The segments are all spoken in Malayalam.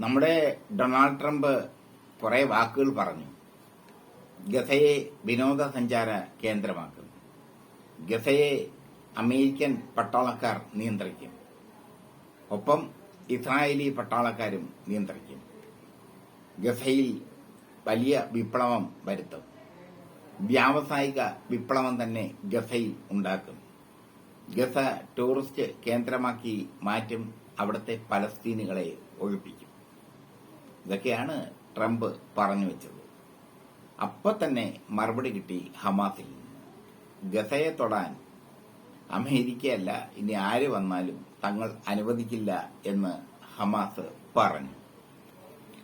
നമ്മുടെ ഡൊണാൾഡ് ട്രംപ് കുറെ വാക്കുകൾ പറഞ്ഞു. ഗസയെ വിനോദസഞ്ചാര കേന്ദ്രമാക്കും ഗസയെ അമേരിക്കൻ പട്ടാളക്കാർ നിയന്ത്രിക്കും. ഒപ്പം ഇസ്രായേലി പട്ടാളക്കാരും നിയന്ത്രിക്കും. ഗസയിൽ വലിയ വിപ്ലവം വരുത്തും. വ്യാവസായിക വിപ്ലവം തന്നെ ഗസയിൽ ഉണ്ടാക്കും. ഗസ ടൂറിസ്റ്റ് കേന്ദ്രമാക്കി മാറ്റും അവിടുത്തെ പലസ്തീനുകളെ ഒഴിപ്പിക്കും. ഇതൊക്കെയാണ് ട്രംപ് പറഞ്ഞു വെച്ചത്. അപ്പൊ തന്നെ മറുപടി കിട്ടി ഹമാസിൽ നിന്ന്. ഗസയെ തൊടാൻ അമേരിക്കയല്ല ഇനി ആര് വന്നാലും തങ്ങൾ അനുവദിക്കില്ല എന്ന് ഹമാസ് പറഞ്ഞു.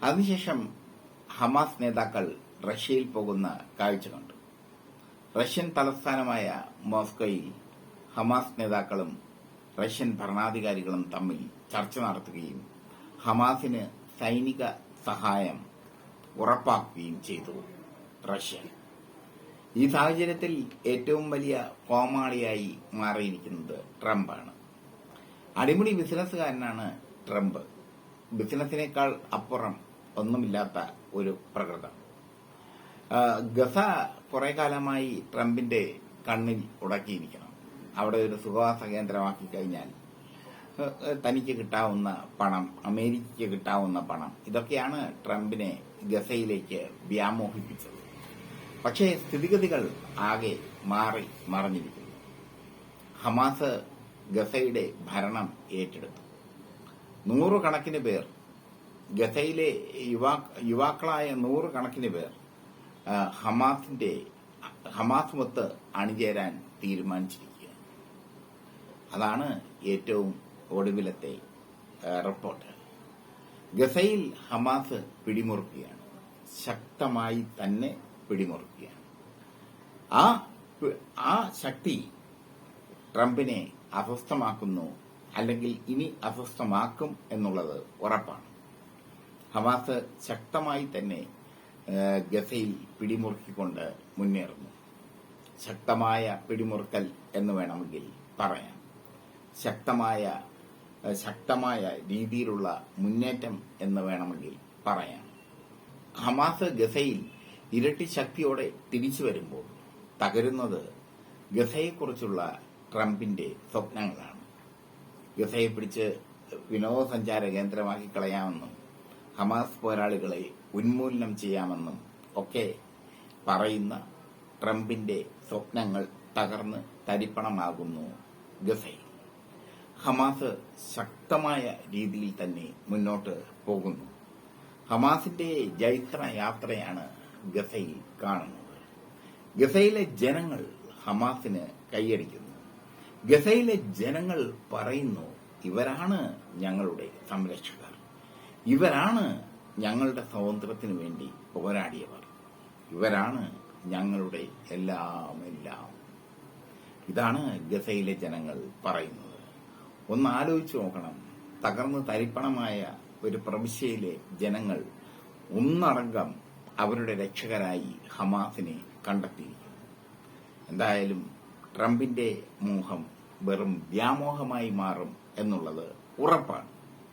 അതിനുശേഷം ഹമാസ് നേതാക്കൾ റഷ്യയിൽ പോകുന്ന കാഴ്ച കണ്ടു. റഷ്യൻ തലസ്ഥാനമായ മോസ്കോയിൽ ഹമാസ് നേതാക്കളും റഷ്യൻ ഭരണാധികാരികളും തമ്മിൽ ചർച്ച നടത്തുകയും ഹമാസിന് സൈനിക സഹായം ഉറപ്പാക്കുകയും ചെയ്തു റഷ്യ ഈ സാഹചര്യത്തിൽ ഏറ്റവും വലിയ കോമാളിയായി മാറിയിരിക്കുന്നത് ട്രംപാണ്. അടിമുടി ബിസിനസ്സുകാരനാണ് ട്രംപ്. ബിസിനസിനേക്കാൾ അപ്പുറം ഒന്നുമില്ലാത്ത ഒരു പ്രകൃതം. ഗസ കുറെ കാലമായി ട്രംപിന്റെ കണ്ണിൽ ഉടക്കിയിരിക്കണം. അവിടെ ഒരു സുഖവാസ കേന്ദ്രമാക്കി കഴിഞ്ഞാൽ തനിക്ക് കിട്ടാവുന്ന പണം അമേരിക്കയ്ക്ക് കിട്ടാവുന്ന പണം ഇതൊക്കെയാണ് ട്രംപിനെ ഗസയിലേക്ക് വ്യാമോഹിപ്പിച്ചത്. പക്ഷേ സ്ഥിതിഗതികൾ ആകെ മാറി മറിഞ്ഞിരിക്കുന്നു. ഹമാസ് ഗസയുടെ ഭരണം ഏറ്റെടുത്തു. നൂറുകണക്കിന് പേർ ഗസയിലെ യുവാ യുവാക്കളായ നൂറുകണക്കിന് പേർ ഹമാസിന്റെ ഹമാസിന്റെ ഹമാസുമൊത്ത് അണിചേരാൻ തീരുമാനിച്ചിരിക്കുക അതാണ് ഏറ്റവും ഒടുവിലത്തെ റിപ്പോർട്ട്. ഗസയിൽ ഹമാസ് പിടിമുറുക്കുകയാണ്. ശക്തമായി തന്നെ പിടിമുറുക്കുകയാണ്. ആ ആ ശക്തി ട്രംപിനെ അസ്വസ്ഥമാക്കുന്നു അല്ലെങ്കിൽ ഇനി അസ്വസ്ഥമാക്കും എന്നുള്ളത് ഉറപ്പാണ്. ഹമാസ് ശക്തമായി തന്നെ ഗസയിൽ പിടിമുറുക്കിക്കൊണ്ട് മുന്നേറുന്നു. ശക്തമായ പിടിമുറുക്കൽ എന്ന് വേണമെങ്കിൽ പറയാം. ശക്തമായ ശക്തമായ രീതിയിലുള്ള മുന്നേറ്റം എന്ന് വേണമെങ്കിൽ പറയാം. ഹമാസ് ഗസയിൽ ഇരട്ടി ശക്തിയോടെ തിരിച്ചു വരുമ്പോൾ തകരുന്നത് ഗസയെക്കുറിച്ചുള്ള ട്രംപിന്റെ സ്വപ്നങ്ങളാണ്. ഗസയെ പിടിച്ച് വിനോദസഞ്ചാര കേന്ദ്രമാക്കി കളയാമെന്നും ഹമാസ് പോരാളികളെ ഉന്മൂലനം ചെയ്യാമെന്നും ഒക്കെ പറയുന്ന ട്രംപിന്റെ സ്വപ്നങ്ങൾ തകർന്ന് തരിപ്പണമാകുന്നു ഗസയിൽ. ഹമാസ് ശക്തമായ രീതിയിൽ തന്നെ മുന്നോട്ട് പോകുന്നു. ഹമാസിന്റെ ജൈത്ര യാത്രയാണ് ഗസയിൽ കാണുന്നത്. ഗസയിലെ ജനങ്ങൾ ഹമാസിന് കൈയടിക്കുന്നു. ഗസയിലെ ജനങ്ങൾ പറയുന്നു ഇവരാണ് ഞങ്ങളുടെ സംരക്ഷകർ. ഇവരാണ് ഞങ്ങളുടെ സ്വാതന്ത്ര്യത്തിന് വേണ്ടി പോരാടിയവർ. ഇവരാണ് ഞങ്ങളുടെ എല്ലാം എല്ലാം ഇതാണ് ഗസയിലെ ജനങ്ങൾ പറയുന്നത്. ഒന്ന് ആലോചിച്ചു നോക്കണം. തകർന്ന് തരിപ്പണമായ ഒരു പ്രവിശ്യയിലെ ജനങ്ങൾ ഒന്നടങ്കം അവരുടെ രക്ഷകരായി ഹമാസിനെ കണ്ടെത്തിയിരിക്കും എന്തായാലും ട്രംപിന്റെ മോഹം വെറും വ്യാമോഹമായി മാറും എന്നുള്ളത് ഉറപ്പാണ്.